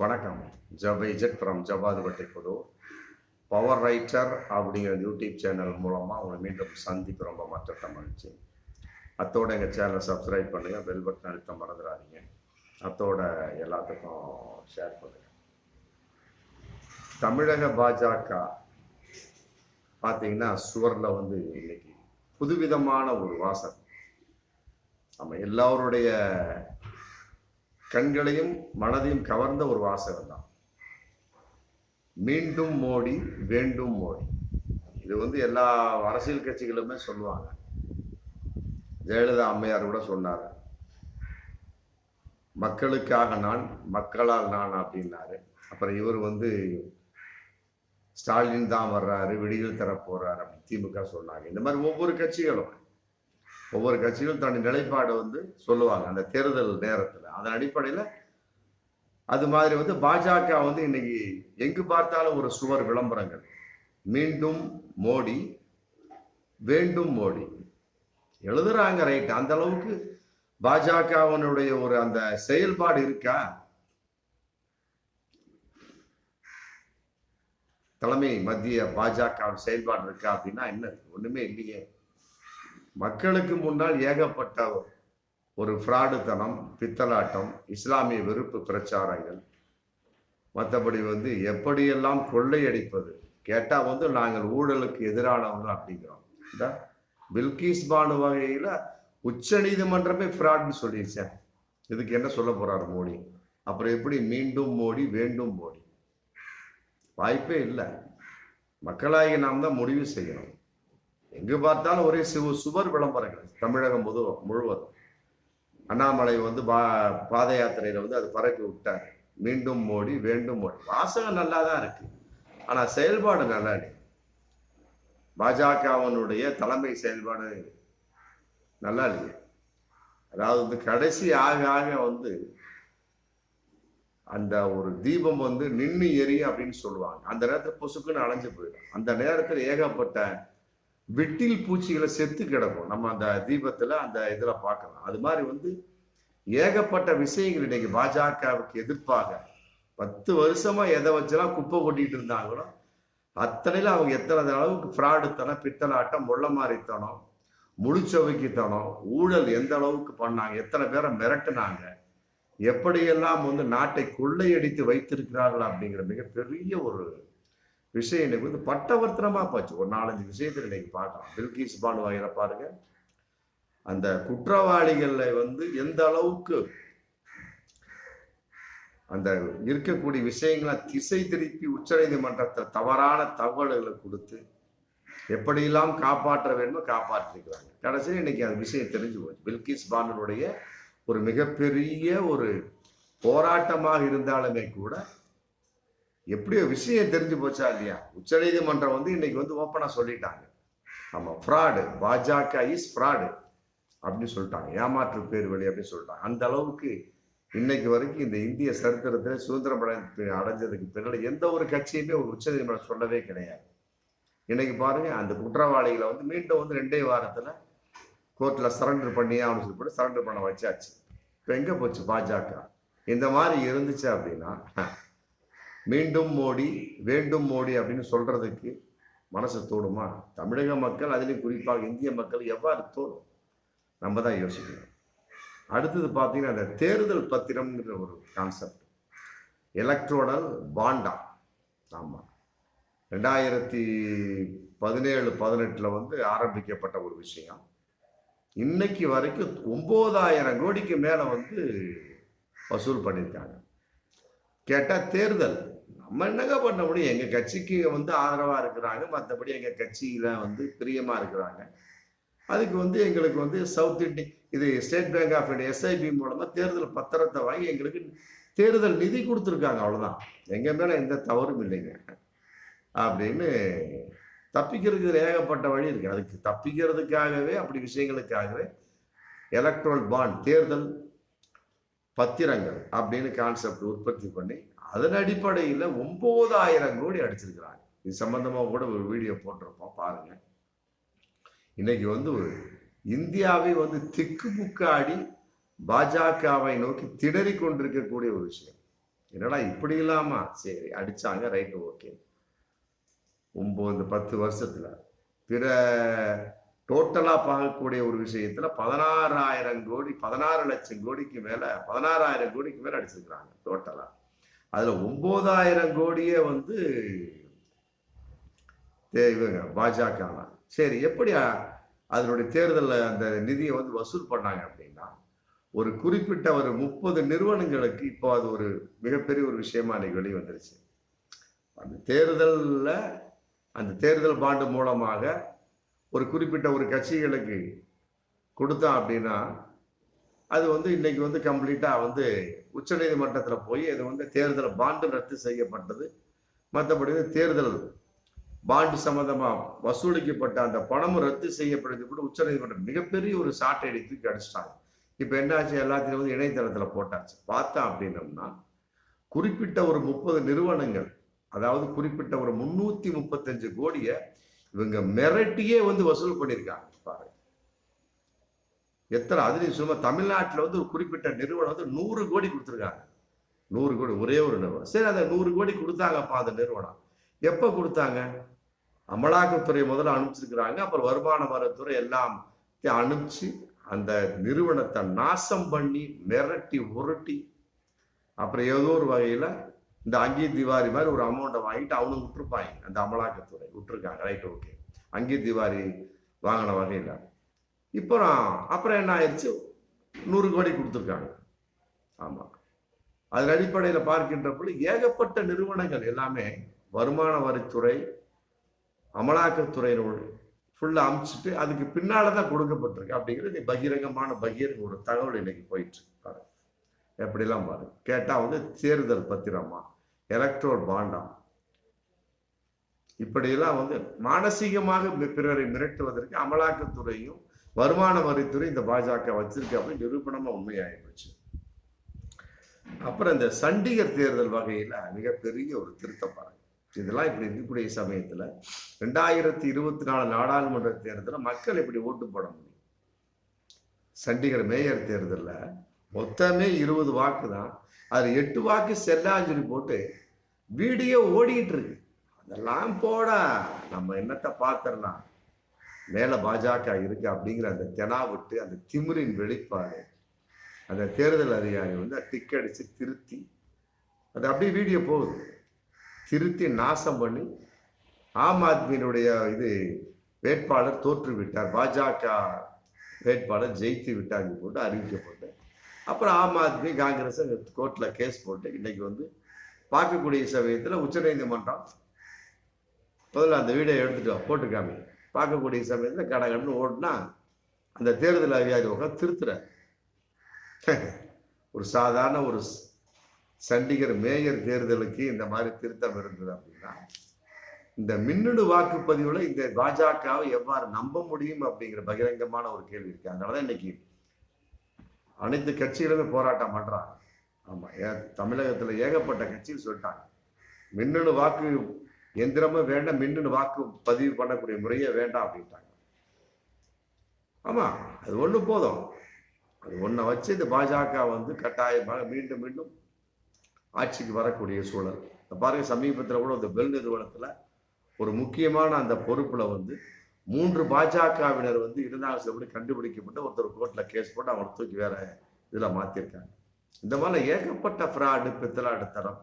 வணக்கம். ஜப் Z from Javadhupatti குழு பவர் ரைட்டர் அப்படிங்கிற யூடியூப் சேனல் மூலமாக உங்களை மீண்டும் சந்திப்பு ரொம்ப மற்ற மகிழ்ச்சி. அத்தோட எங்கள் சேனலை சப்ஸ்கிரைப் பண்ணுங்கள் பெல் பட்டன் அழுத்த மறந்துடாதீங்க. அத்தோட எல்லாத்துக்கும் ஷேர் பண்ணுங்கள் தமிழக பாஜக பார்த்தீங்கன்னா சுவரில் வந்து இன்னைக்கு புதுவிதமான ஒரு வாசல் நம்ம எல்லோருடைய கண்களையும் மனதையும் கவர்ந்த ஒரு வாசகம் தான். மீண்டும் மோடி வேண்டும் மோடி. இது வந்து எல்லா அரசியல் கட்சிகளுமே சொல்லுவாங்க. ஜெயலலிதா அம்மையார் கூட சொன்னார். மக்களுக்காக நான் மக்களால் நான் அப்படின்னாரு. அப்புறம் இவர் வந்து ஸ்டாலின் தான் வர்றாரு விடியல் தரப்போறாரு போறாரு அப்படி திமுக சொன்னாங்க. இந்த மாதிரி ஒவ்வொரு கட்சிகளும். ஒவ்வொரு கட்சிகளும் தன்னுடைய நிலைப்பாடு வந்து சொல்லுவாங்க அந்த தேர்தல் நேரத்தில். அதன் அடிப்படையில் அது மாதிரி வந்து பாஜக வந்து இன்னைக்கு எங்கு பார்த்தாலும் ஒரு சுவர் விளம்பரங்கள். மீண்டும் மோடி வேண்டும் மோடி. எழுதுறாங்க ரைட் அந்த அளவுக்கு பாஜகவனுடைய ஒரு அந்த செயல்பாடு இருக்கா? தலைமை மத்திய பாஜக செயல்பாடு இருக்கா அப்படின்னா என்ன ஒண்ணுமே இல்லையே. மக்களுக்கு முன்னால் ஏகப்பட்ட ஒரு ஃப்ராடுத்தனம் பித்தலாட்டம் இஸ்லாமிய வெறுப்பு பிரச்சாரங்கள். மற்றபடி வந்து எப்படியெல்லாம் கொள்ளையடிப்பது? கேட்டால் வந்து நாங்கள் ஊழலுக்கு எதிரானவங்க அப்படிங்கிறோம். இந்த பில்கிஸ் பானு வகையில் உச்ச நீதிமன்றமே ஃப்ராட்னு சொல்லிடுச்சேன் இதுக்கு என்ன சொல்ல போகிறார் மோடி? அப்புறம் எப்படி மீண்டும் மோடி வேண்டும் மோடி? வாய்ப்பே இல்லை. மக்களாகி நாம் தான் முடிவு செய்யணும். எங்கு பார்த்தாலும் ஒரே சிவ சுவர் விளம்பரங்கள் தமிழகம் முது முழுவதும். அண்ணாமலை வந்து பா பாத யாத்திரையில வந்து அது பரப்பி விட்டார். மீண்டும் மோடி வேண்டும் மோடி வாசகம் நல்லா தான் இருக்கு. ஆனா செயல்பாடு நல்லா இல்லை. பாஜகவனுடைய தலைமை செயல்பாடு நல்லா இல்லையே. அதாவது வந்து கடைசி ஆக ஆக வந்து அந்த ஒரு தீபம் வந்து நின்று எரியும் அப்படின்னு சொல்லுவாங்க. அந்த நேரத்தில் பொசுக்குன்னு அலைஞ்சு போயிடும். அந்த நேரத்தில் ஏகப்பட்ட வெட்டில் பூச்சிகளை செத்து கிடக்கும். நம்ம அந்த தீபத்துல அந்த இதுல பார்க்கலாம். அது மாதிரி வந்து ஏகப்பட்ட விஷயங்கள் இன்னைக்கு பாஜகவுக்கு எதிர்ப்பாக. பத்து வருஷமா எதை வச்செல்லாம் குப்பை கொட்டிட்டு இருந்தாங்களோ அத்தனையில அவங்க எத்தனை அளவுக்கு ஃப்ராடுத்தனம் பித்தலாட்டம் முள்ள மாறித்தனம் முழுச்சவைக்குத்தனம் ஊழல் எந்த அளவுக்கு பண்ணாங்க எத்தனை பேரை மிரட்டினாங்க எப்படியெல்லாம் வந்து நாட்டை கொள்ளையடித்து வைத்திருக்கிறார்கள் அப்படிங்கிற மிகப்பெரிய ஒரு விஷயம் எனக்கு வந்து பட்டவர்த்தனமா போச்சு. ஒரு நாலஞ்சு விஷயத்தில் இன்னைக்கு பார்க்கலாம். பில்கிஸ் பானு வாங்கிற பாருங்க. அந்த குற்றவாளிகளை வந்து எந்த அளவுக்கு அந்த இருக்கக்கூடிய விஷயங்களை திசை திருப்பி உச்சநீதிமன்றத்தில் தவறான தகவல்களை கொடுத்து எப்படியெல்லாம் காப்பாற்ற வேண்டுமோ காப்பாற்றிருக்கிறாங்க. கடைசியில் இன்னைக்கு அந்த விஷயம் தெரிஞ்சு போச்சு. பில்கிஸ் பானுடைய ஒரு மிகப்பெரிய ஒரு போராட்டமாக இருந்தாலுமே கூட எப்படியோ விஷயம் தெரிஞ்சு போச்சா இல்லையா? உச்சநீதிமன்றம் வந்து இன்னைக்கு வந்து ஓப்பனாக சொல்லிட்டாங்க. ஆமாம் ஃப்ராடு பாஜக இஸ் ஃப்ராடு அப்படின்னு சொல்லிட்டாங்க. ஏமாற்று பேர் வழி அப்படின்னு சொல்லிட்டாங்க. அந்த அளவுக்கு இன்னைக்கு வரைக்கும் இந்த இந்திய சரித்திரத்தில் சுதந்திரம் அடைஞ்சதுக்கு பின்னாடி எந்த ஒரு கட்சியுமே ஒரு உச்சநீதிமன்றம் சொல்லவே கிடையாது. இன்னைக்கு பாருங்க அந்த குற்றவாளிகளை வந்து மீண்டும் வந்து ரெண்டே வாரத்தில் கோர்ட்டில் சரண்டர் பண்ணி அவனு சொல்லி சரண்டர் பண்ண வச்சாச்சு. இப்போ எங்கே போச்சு பாஜக? இந்த மாதிரி இருந்துச்சு அப்படின்னா மீண்டும் மோடி வேண்டும் மோடி அப்படின்னு சொல்கிறதுக்கு மனசு தோணுமா? தமிழக மக்கள் அதிலும் குறிப்பாக இந்திய மக்கள் எவ்வாறு தோணும்? நம்ம தான் யோசிக்கணும். அடுத்தது பார்த்தீங்கன்னா அந்த தேர்தல் பத்திரம்ங்கிற ஒரு கான்செப்ட் எலக்ட்ரோனல் பாண்டா ஆமாம் ரெண்டாயிரத்தி பதினேழு பதினெட்டில் வந்து ஆரம்பிக்கப்பட்ட ஒரு விஷயம். இன்னைக்கு வரைக்கும் ஒம்பதாயிரம் கோடிக்கு மேலே வந்து வசூல் பண்ணியிருக்காங்க. கேட்டால் தேர்தல். நம்ம என்னங்க பண்ண முடியும்? எங்கள் கட்சிக்கு வந்து ஆதரவாக இருக்கிறாங்க. மற்றபடி எங்கள் கட்சியில் வந்து பிரியமாக இருக்கிறாங்க. அதுக்கு வந்து எங்களுக்கு வந்து சவுத் இண்டியன் இது State Bank of India SIB மூலமாக தேர்தல் பத்திரத்தை வாங்கி எங்களுக்கு தேர்தல் நிதி கொடுத்துருக்காங்க. அவ்வளோதான் எங்கள் மேலே எந்த தவறும் இல்லைங்க. அப்படின்னு தப்பிக்கிறதுக்கு ஏகப்பட்ட வழி இருக்குது அதுக்கு தப்பிக்கிறதுக்காகவே அப்படி விஷயங்களுக்காகவே எலக்ட்ரல் பாண்ட் தேர்தல் பத்திரங்கள் அப்படின்னு கான்செப்ட் உற்பத்தி பண்ணி அதன் அடிப்படையில் ஒன்பதாயிரம் கோடி அடிச்சிருக்கிறாங்க. இது சம்பந்தமாக கூட ஒரு வீடியோ போட்டிருப்போம் பாருங்க. இன்னைக்கு வந்து ஒரு இந்தியாவை வந்து திக்கு முக்காடி பாஜகவை நோக்கி திணறி கொண்டிருக்கக்கூடிய ஒரு விஷயம். என்னடா இப்படி இல்லாமா? சரி அடிச்சாங்க ரைட்டு ஓகே ஒம்பது பத்து வருஷத்துல பிற டோட்டலாக பார்க்கக்கூடிய ஒரு விஷயத்துல பதினாறாயிரம் கோடி பதினாறு லட்சம் கோடிக்கு மேல பதினாறாயிரம் கோடிக்கு மேல அடிச்சிருக்கிறாங்க டோட்டலா அதில் ஒம்போதாயிரம் கோடியே வந்து தே- இவங்க பாஜக சரி எப்படி அதனுடைய தேர்தலில் அந்த நிதியை வந்து வசூல் பண்ணாங்க அப்படின்னா ஒரு குறிப்பிட்ட ஒரு முப்பது நிறுவனங்களுக்கு இப்போ அது ஒரு மிகப்பெரிய ஒரு விஷயமா இன்னைக்கு வெளியே வந்துருச்சு. அந்த தேர்தலில் அந்த தேர்தல் பாண்டு மூலமாக ஒரு குறிப்பிட்ட ஒரு கட்சிகளுக்கு கொடுத்தோம் அப்படின்னா அது வந்து இன்னைக்கு வந்து கம்ப்ளீட்டாக வந்து உச்சநீதிமன்றத்தில் போய் இது வந்து தேர்தல் பாண்டு ரத்து செய்யப்பட்டது. மற்றபடி தேர்தல் பாண்டு சம்மந்தமாக வசூலிக்கப்பட்ட அந்த பணமும் ரத்து செய்யப்படுது கூட உச்சநீதிமன்றம் மிகப்பெரிய ஒரு சாட்டை தூக்கி அடிச்சிட்டாங்க. இப்போ என்னாச்சு? எல்லாத்தையும் வந்து இணையதளத்தில் போட்டாச்சு. பார்த்தா அப்படின்னம்னா குறிப்பிட்ட ஒரு முப்பது நிறுவனங்கள் அதாவது குறிப்பிட்ட ஒரு முன்னூற்றி முப்பத்தஞ்சு கோடியை இவங்க மிரட்டியே வந்து வசூல் பண்ணியிருக்காங்க. பாருங்க. எத்தனை அதுலேயும் சும்மா தமிழ்நாட்டில் வந்து ஒரு குறிப்பிட்ட நிறுவனம் வந்து நூறு கோடி கொடுத்துருக்காங்க. நூறு கோடி ஒரே ஒரு நிறுவனம். சரி அந்த நூறு கோடி கொடுத்தாங்கப்பா அந்த நிறுவனம். எப்போ கொடுத்தாங்க? அமலாக்கத்துறை முதல்ல அனுப்பிச்சிருக்கிறாங்க. அப்புறம் வருமான வரத்துறை எல்லாம் அனுப்பிச்சு அந்த நிறுவனத்தை நாசம் பண்ணி மிரட்டி உருட்டி அப்புறம் ஏதோ ஒரு வகையில் இந்த அங்கி திவாரி மாதிரி ஒரு அமௌண்ட்டை வாங்கிட்டு அவனும் விட்டுருப்பாங்க. அந்த அமலாக்கத்துறை விட்டுருக்காங்க. ரைட் ஓகே அங்கி திவாரி வாங்கின வகையில். இப்போ அப்புறம் என்ன ஆயிடுச்சு? நூறு கோடி கொடுத்துருக்காங்க. ஆமாம் அதன் அடிப்படையில் பார்க்கின்ற பொழுது ஏகப்பட்ட நிறுவனங்கள் எல்லாமே வருமான வரித்துறை அமலாக்கத்துறையினோட ஃபுல்லாக அமுச்சிட்டு அதுக்கு பின்னால் தான் கொடுக்கப்பட்டிருக்கு அப்படிங்கிறது பகிரங்கமான பகிரங்க ஒரு தகவல் இன்னைக்கு போயிட்டு இருக்கு. பாருங்க. எப்படிலாம் பாருங்க. கேட்டால் வந்து தேர்தல் பத்திரமா? எலக்ட்ரோல் பாண்டா இப்படியெல்லாம் வந்து மானசீகமாக பிறரை மிரட்டுவதற்கு அமலாக்கத்துறையும் வருமான வரித்துறை இந்த பாஜக வச்சிருக்கு அப்படின்னு நிரூபணமா உண்மையாயிடுச்சு அப்புறம் இந்த சண்டிகர் தேர்தல் வகையில மிகப்பெரிய ஒரு திருத்தம் பாருங்க. இதெல்லாம் இப்படி இருக்கக்கூடிய சமயத்துல ரெண்டாயிரத்தி இருபத்தி நாலு நாடாளுமன்ற தேர்தலில் மக்கள் எப்படி ஓட்டு போட முடியும்? சண்டிகர் மேயர் தேர்தலில் மொத்தமே இருபது வாக்கு தான். அது எட்டு வாக்கு செல்லான்னு சொல்லி போட்டு வீடியோ ஓடிக்கிட்டு இருக்கு. அதெல்லாம் போட. நம்ம என்னத்தை பார்த்துடலாம் மேலே பாஜக இருக்கு அப்படிங்கிற அந்த தெனா விட்டு அந்த திமிரின் வெளிப்பாடு. அந்த தேர்தல் அதிகாரி வந்து டிக் அடிச்சு திருத்தி அது அப்படியே வீடியோ போகுது. திருத்தி நாசம் பண்ணி ஆம் ஆத்மியினுடைய இது வேட்பாளர் தோற்று விட்டார் பாஜக வேட்பாளர் ஜெயித்து விட்டாங்க போட்டு அறிவிக்கப்பட்டு அப்புறம் ஆம் ஆத்மி காங்கிரஸ் கோர்ட்டில் கேஸ் போட்டு இன்னைக்கு வந்து பார்க்கக்கூடிய சமயத்தில் உச்சநீதிமன்றம் முதல்ல அந்த வீடியோ எடுத்துட்டு போட்டுக்காமல் போட்டு பார்க்கக்கூடிய சமயத்தில் கடகடன்னு ஓடினா அந்த தேர்தல் அதிகாரி உட்காந்து திருத்துறார். ஒரு சாதாரண ஒரு சண்டிகர் மேயர் தேர்தலுக்கு இந்த மாதிரி திருத்தம் இருந்தது அப்படின்னா இந்த மின்னணு வாக்குப்பதிவில் இந்த பாஜகவை எவ்வாறு நம்ப முடியும் அப்படிங்கிற பகிரங்கமான ஒரு கேள்வி இருக்கு. அதனாலதான் இன்னைக்கு அனைத்து கட்சிகளுமே போராட்டம் பண்றாங்க. ஆமா ஏ- தமிழகத்துல ஏகப்பட்ட கட்சிகள் சொல்லிட்டாங்க. மின்னணு வாக்கு எந்திரமும் வேண்டாம் மின்னுன்னு வாக்கு பதிவு பண்ணக்கூடிய முறையே வேண்டாம் அப்படின்ட்டாங்க. ஆமா அது ஒண்ணு போதும். அது ஒன்றை வச்சு இந்த பாஜக வந்து கட்டாயமாக மீண்டும் மீண்டும் ஆட்சிக்கு வரக்கூடிய சூழல். இப்ப பாருங்க சமீபத்தில் கூட இந்த பெல் நிறுவனத்தில் ஒரு முக்கியமான அந்த பொறுப்பில் வந்து மூன்று பாஜகவினர் வந்து இருந்தாங்க சொல்லி கண்டுபிடிக்கப்பட்டு ஒருத்தர் கோர்ட்டில் கேஸ் போட்டு அவங்களை தூக்கி வேற இதில் மாற்றிருக்காங்க இந்த மாதிரி ஏகப்பட்ட ஃப்ராடு பித்தலாடுத்தரம்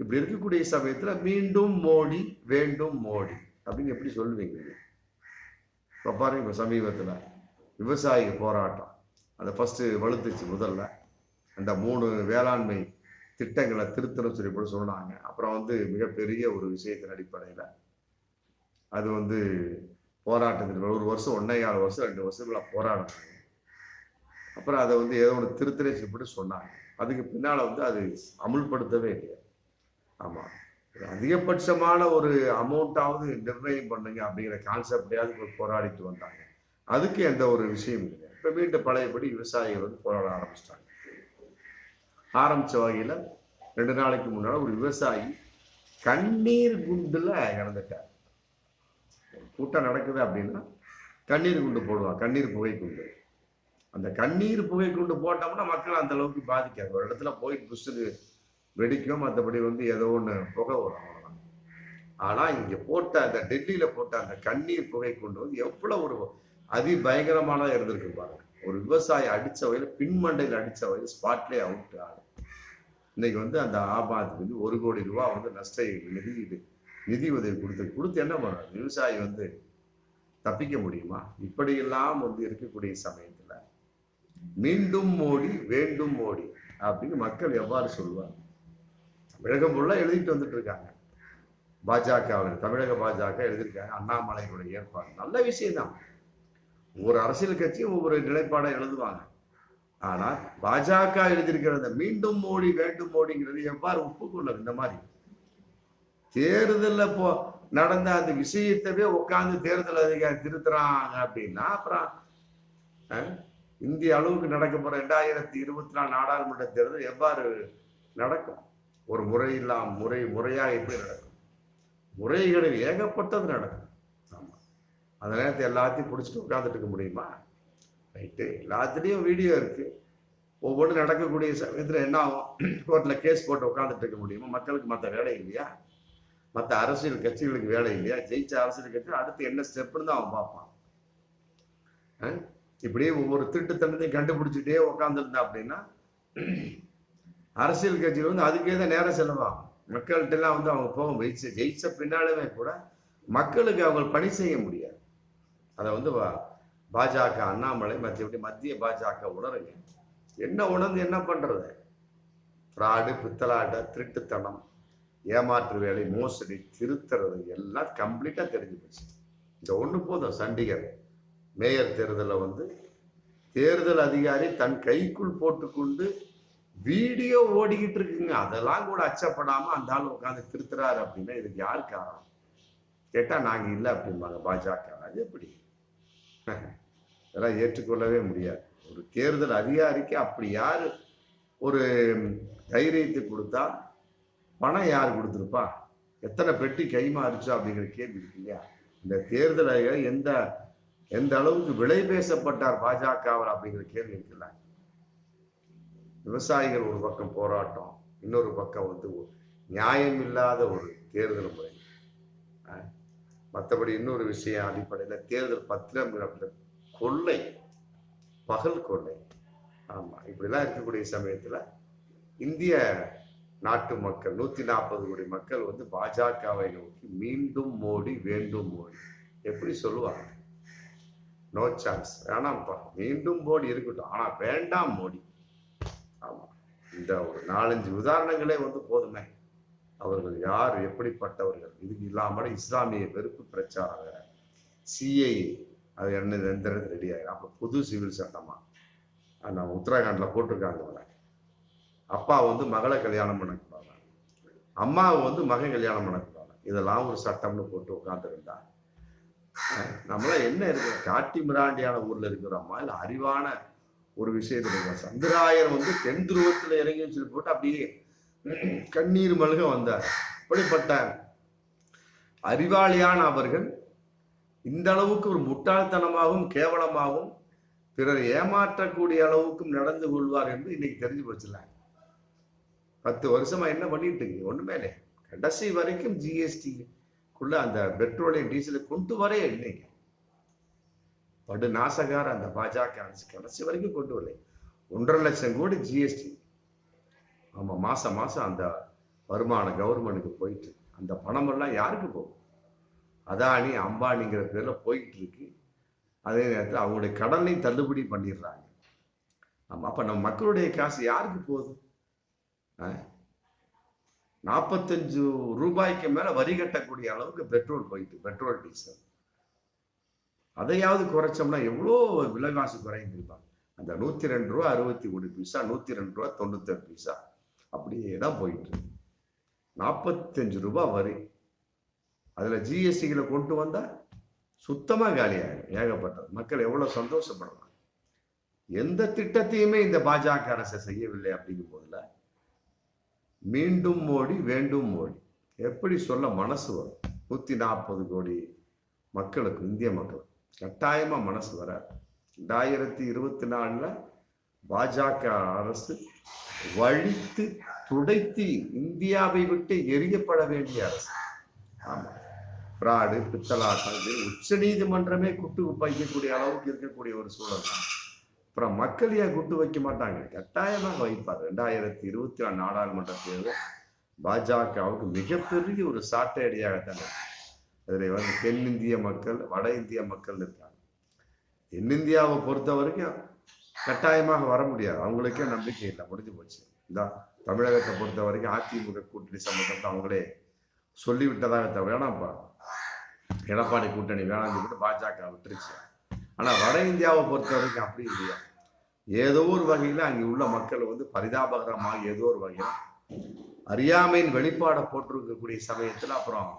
இப்படி இருக்கக்கூடிய சமயத்தில் மீண்டும் மோடி வேண்டும் மோடி அப்படின்னு எப்படி சொல்லுவீங்க? இப்போ பாருங்க இப்போ சமீபத்தில் விவசாய போராட்டம். அதை ஃபஸ்ட்டு வலுத்துச்சு முதல்ல. அந்த மூணு வேளாண்மை திட்டங்களை திருத்தணும் சொல்லி கூட சொன்னாங்க. அப்புறம் வந்து மிகப்பெரிய ஒரு விஷயத்தின் அடிப்படையில் அது வந்து போராட்டத்தில் ஒரு வருஷம் ஒன்றே ஆறு வருஷம் ரெண்டு வருஷங்கள போராடினாங்க அப்புறம் அதை வந்து ஏதோ ஒன்று திருத்தணை சொல்லிட்டு சொன்னாங்க. அதுக்கு பின்னால் வந்து அது அமுல்படுத்தவே இல்லை ஆமாம் அதிகபட்சமான ஒரு அமௌண்ட்டாவது நிர்ணயம் பண்ணுங்க அப்படிங்கிற கான்செப்டையாவது போராடிட்டு வந்தாங்க. அதுக்கு எந்த ஒரு விஷயம் இல்லை. இப்போ மீண்டும் பழையபடி விவசாயிகள் வந்து போராட ஆரம்பிச்சிட்டாங்க. ஆரம்பிச்ச வகையில் ரெண்டு நாளைக்கு முன்னாடி ஒரு விவசாயி கண்ணீர் குண்டில் இறந்துட்டார். கூட்டம் நடக்குது அப்படின்னா கண்ணீர் குண்டு போடுவான் கண்ணீர் புகை குண்டு. அந்த கண்ணீர் புகை குண்டு போட்டோம்னா மக்கள் அந்த அளவுக்கு பாதிக்காது. ஒரு இடத்துல போயிட்டு புஷ்டு வெடிக்கும். மற்றபடி வந்து ஏதோ ஒன்று புகை வரும் ஆனால் இங்கே போட்ட அந்த டெல்லியில் போட்ட அந்த கண்ணீர் புகை கொண்டு வந்து எவ்வளோ ஒரு அதிபயங்கரமான இருந்திருக்கு பாருங்க. ஒரு விவசாயி அடித்த வகையில் பின்மண்டையில் அடித்த வகையில் ஸ்பாட்லேயே அவுட் ஆகும் இன்னைக்கு வந்து அந்த ஆபாத்துக்கு வந்து ஒரு கோடி ரூபா வந்து நஷ்ட நிதி நிதி உதவி கொடுத்து கொடுத்து என்ன பண்ணுறாரு விவசாயி வந்து தப்பிக்க முடியுமா? இப்படியெல்லாம் வந்து இருக்கக்கூடிய சமயத்தில் மீண்டும் மோடி வேண்டும் மோடி அப்படின்னு மக்கள் எவ்வாறு சொல்லுவாங்க தமிழகம் ஃபுல்லாக எழுதிட்டு வந்துட்டு இருக்காங்க. பாஜக தமிழக பாஜக எழுதியிருக்காங்க அண்ணாமலையினுடைய ஏற்பாடு. நல்ல விஷயம்தான். ஒவ்வொரு அரசியல் கட்சியும் ஒவ்வொரு நிலைப்பாடை எழுதுவாங்க. ஆனால் பாஜக எழுதியிருக்கிறத மீண்டும் மோடி வேண்டும் மோடிங்கிறது எவ்வாறு ஒப்புக்கொள்ளும்? இந்த மாதிரி. தேர்தலில் போ நடந்த அந்த விஷயத்தவே உட்காந்து தேர்தல் அதிகாரி திருத்துறாங்க அப்படின்னா அப்புறம் இந்திய அளவுக்கு நடக்க போகிற ரெண்டாயிரத்தி இருபத்தி நாலு நாடாளுமன்ற தேர்தல் எவ்வாறு நடக்கும்? ஒரு முறை இல்லாம முறை முறையாக எப்படி நடக்கும்? முறைகளில் ஏகப்பட்டது நடக்கும். ஆமாம் அந்த நேரத்தை எல்லாத்தையும் பிடிச்சிட்டு உட்காந்துட்டு இருக்க முடியுமா? ரைட்டு எல்லாத்துலேயும் வீடியோ இருக்குது ஒவ்வொன்றும் நடக்கக்கூடிய சமயத்தில் என்ன ஆகும்? கோர்ட்டில் கேஸ் போட்டு உட்காந்துட்டு இருக்க முடியுமா? மக்களுக்கு மற்ற வேலை இல்லையா? மற்ற அரசியல் கட்சிகளுக்கு வேலை இல்லையா? ஜெயிச்ச அரசியல் கட்சி அடுத்து என்ன ஸ்டெப்னு தான் அவன் பார்ப்பான். இப்படியே ஒவ்வொரு திருட்டுத்தனத்தையும் கண்டுபிடிச்சிட்டே உட்காந்துருந்தா அப்படின்னா அரசியல் கட்சிகள் வந்து அதுக்கே தான் நேரம் செலவாகும். மக்கள்கிட்ட எல்லாம் வந்து அவங்க போக ஜெயிச்ச ஜெயிச்ச பின்னாலுமே கூட மக்களுக்கு அவங்க பணி செய்ய முடியாது. அதை வந்து பாஜக அண்ணாமலை மற்றபடி மத்திய பாஜக உணருங்க. என்ன உணர்ந்து என்ன பண்றது? ஃப்ராடு பித்தலாட்ட திருட்டுத்தனம் ஏமாற்று வேலை மோசடி திருத்துறது எல்லாம் கம்ப்ளீட்டாக தெரிஞ்சு போச்சு. இந்த ஒன்று போதும் சண்டிகர். மேயர் தேர்தலில் வந்து தேர்தல் அதிகாரி தன் கைக்குள் போட்டுக்கொண்டு வீடியோ ஓடிக்கிட்டு இருக்குங்க. அதெல்லாம் கூட அச்சப்படாம அந்த ஆள் உட்காந்து திருத்துறாரு அப்படின்னா இதுக்கு யார் காரணம்? கேட்டா நாங்க இல்லை அப்படிம்பாங்க பாஜக. அது எப்படி? இதெல்லாம் ஏற்றுக்கொள்ளவே முடியாது. ஒரு தேர்தல் அதிகாரிக்கு அப்படி யாரு ஒரு தைரியத்தை கொடுத்தா பணம் யார் கொடுத்துருப்பா? எத்தனை பெட்டி கைமாறுச்சு அப்படிங்கிற கேள்வி இருக்கு இல்லையா? இந்த தேர்தல் எந்த எந்த அளவுக்கு விலை பேசப்பட்டார் பாஜகவர் அப்படிங்கிற கேள்வி இருக்குல்ல. விவசாயிகள் ஒரு பக்கம் போராட்டம் இன்னொரு பக்கம் வந்து நியாயம் இல்லாத ஒரு தேர்தல் முறை. மற்றபடி இன்னொரு விஷயம் அடிப்படையில் தேர்தல் பத்திரம் அப்படின்ற கொள்ளை பகல் கொள்ளை. ஆமாம் இப்படிலாம் இருக்கக்கூடிய சமயத்தில் இந்திய நாட்டு மக்கள் நூற்றி நாற்பது கோடி மக்கள் வந்து பாஜகவை நோக்கி மீண்டும் மோடி வேண்டும் மோடி. எப்படி சொல்லுவாங்க? நோ சான்ஸ் வேணாம்ப்பா மீண்டும் மோடி இருக்கட்டும். ஆனால் வேண்டாம் மோடி. ஆமாம் இந்த ஒரு நாலஞ்சு உதாரணங்களே வந்து போதுமே. அவர்கள் யார்? எப்படிப்பட்டவர்கள்? இதுக்கு இல்லாமல் இஸ்லாமிய வெறுப்பு பிரச்சாரம் சிஐ அது என்ன எந்த ரெடி ஆகிடும் அப்போ புது சிவில் சட்டமா? அது நம்ம உத்தரகாண்டில் போட்டிருக்காங்க அவரை. அப்பா வந்து மகளை கல்யாணம் பண்ணக்கூடாது அம்மாவை வந்து மகன் கல்யாணம் பண்ணக்கூடாது இதெல்லாம் ஒரு சட்டம்னு போட்டு உட்காந்துருந்தா நம்மளாம் என்ன இருக்கிற காட்டி மிராண்டியான ஊரில் இருக்கிறோமா இல்லை அறிவான ஒரு விஷயத்துல சந்திராயர் வந்து தென் துருவத்தில் இறங்கி சொல்லி போட்டு அப்படியே கண்ணீர் மல்க வந்தார். அப்படிப்பட்ட அறிவாளியான அவர்கள் இந்த அளவுக்கு ஒரு முட்டாள்தனமாகவும் கேவலமாகவும் பிறர் ஏமாற்றக்கூடிய அளவுக்கும் நடந்து கொள்வார் என்று இன்னைக்கு தெரிஞ்சு போச்சுலாம் பத்து வருஷமா என்ன பண்ணிட்டு இருக்கு? ஒண்ணுமே இல்லை கடைசி வரைக்கும் ஜிஎஸ்டிக்குள்ள அந்த பெட்ரோலியம் டீசலை கொண்டு வரே இல்லைங்க. படு நாசகார அந்த பாஜக அரசு கடைசி வரைக்கும் கொண்டு வரலை. ஒன்றரை லட்சம் கோடி ஜிஎஸ்டி ஆமாம் மாதம் மாதம் அந்த வருமானம் கவர்மெண்ட்டுக்கு போயிட்டு அந்த பணமெல்லாம் யாருக்கு போகும்? அதானி அம்பானிங்கிற பேரில் போயிட்டு இருக்கு. அதே நேரத்தில் அவங்களுடைய கடனையும் தள்ளுபடி பண்ணிடுறாங்க. ஆமாம் அப்போ நம்ம மக்களுடைய காசு யாருக்கு போகுது? நாற்பத்தஞ்சு ரூபாய்க்கு மேலே வரி கட்டக்கூடிய அளவுக்கு பெட்ரோல் போயிட்டு பெட்ரோல் டீசல். அதையாவது குறைச்சோம்னா எவ்வளோ விலைவாசி குறைந்திருப்பாங்க அந்த நூற்றி ரெண்டு ரூபா அறுபத்தி மூணு பைசா நூற்றி ரெண்டு ரூபா தொண்ணூத்தெட்டு பைசா. அப்படியே தான் போயிட்டு இருக்கு. நாற்பத்தஞ்சு ரூபாய் வரி. அதில் ஜிஎஸ்டிகளை கொண்டு வந்தால் சுத்தமாக காலியாகும் ஏகப்பட்டது. மக்கள் எவ்வளோ சந்தோஷப்படலாம் எந்த திட்டத்தையுமே இந்த பாஜக அரசு செய்யவில்லை அப்படிங்கும் போதில் மீண்டும் மோடி வேண்டும் மோடி. எப்படி சொல்ல மனசு வரும்? நூற்றி நாற்பது கோடி மக்களுக்கு இந்திய மக்களுக்கு. கட்டாயமாக மனசு வராது ரெண்டாயிரத்தி இருபத்தி நாலில் பாஜக அரசு வழித்து துடைத்து இந்தியாவை விட்டு எரியப்பட வேண்டிய அரசு. ஆமாம் ஃப்ராடு பித்தலாட்டம் இது உச்ச நீதிமன்றமே குட்டு வைக்கக்கூடிய அளவுக்கு இருக்கக்கூடிய ஒரு சூழல் தான். அப்புறம் மக்கள் ஏன் குட்டு வைக்க மாட்டாங்க? கட்டாயமாக வைப்பார். ரெண்டாயிரத்தி இருபத்தி நாலு நாடாளுமன்ற தேர்தல் பாஜகவுக்கு மிகப்பெரிய ஒரு சாட்டை அடியாகத்தான் இருக்கு. அதில் வந்து தென்னிந்திய மக்கள் வட இந்திய மக்கள் இருக்காங்க. தென்னிந்தியாவை பொறுத்த வரைக்கும் கட்டாயமாக வர முடியாது. அவங்களுக்கே நம்பிக்கை இல்லை. முடிஞ்சு போச்சு. இந்த தமிழகத்தை பொறுத்த வரைக்கும் அதிமுக கூட்டணி சம்பந்தத்தை அவங்களே சொல்லிவிட்டதாக தவிர வேணாம்ப்பா எடப்பாடி கூட்டணி வேணாம்னு சொல்லிட்டு பாஜக விட்டுருச்சு. ஆனால் வட இந்தியாவை பொறுத்த வரைக்கும் அப்படி இல்லையா? ஏதோ ஒரு வகையில் அங்கே உள்ள மக்கள் வந்து பரிதாபகரமாக ஏதோ ஒரு வகையில் அறியாமையின் வெளிப்பாடை போட்டிருக்கக்கூடிய சமயத்தில் அப்புறம்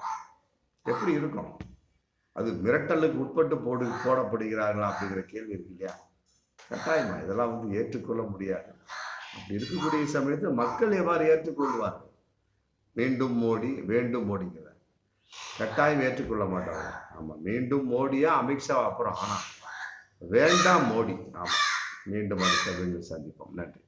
எப்படி இருக்கும் அது மிரட்டலுக்கு உட்பட்டு போடு போடப்படுகிறார்களா அப்படிங்கிற கேள்வி இருக்கு இல்லையா? கட்டாயமா இதெல்லாம் வந்து ஏற்றுக்கொள்ள முடியாது. அப்படி இருக்கக்கூடிய சமயத்தில் மக்கள் எவ்வாறு ஏற்றுக்கொள்வார்கள்? மீண்டும் மோடி வேண்டும் மோடிங்கிற. கட்டாயம் ஏற்றுக்கொள்ள மாட்டாங்க. ஆமாம் மீண்டும் மோடியா அமித்ஷா அப்புறம் ஆனால் வேண்டாம் மோடி. ஆமாம் மீண்டும் அடுத்த வீடியோ சந்திப்போம். நன்றி.